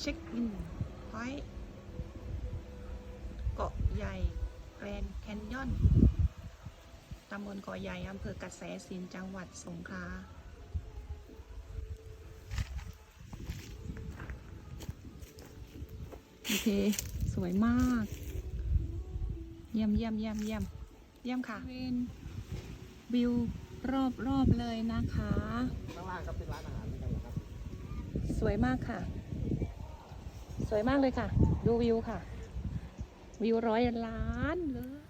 เช็คอินพอยต์เกาะใหญ่แกรนด์แคนยอนตำบลเกาะใหญ่อำเภอกระแสสินจังหวัดสงขลาโอเค สวยมาก เยี่ยมเยี่ยมเยี่ยมเยี่ยมเยี่ยมค่ะเป็นวิวรอบรอบๆเลยนะคะ ข้างล่างก็เป็นร้านอาหารเหมือนกันเหรอครับ สวยมากค่ะ สวยมากเลยค่ะ ดูวิวค่ะ วิวร้อยล้านเลย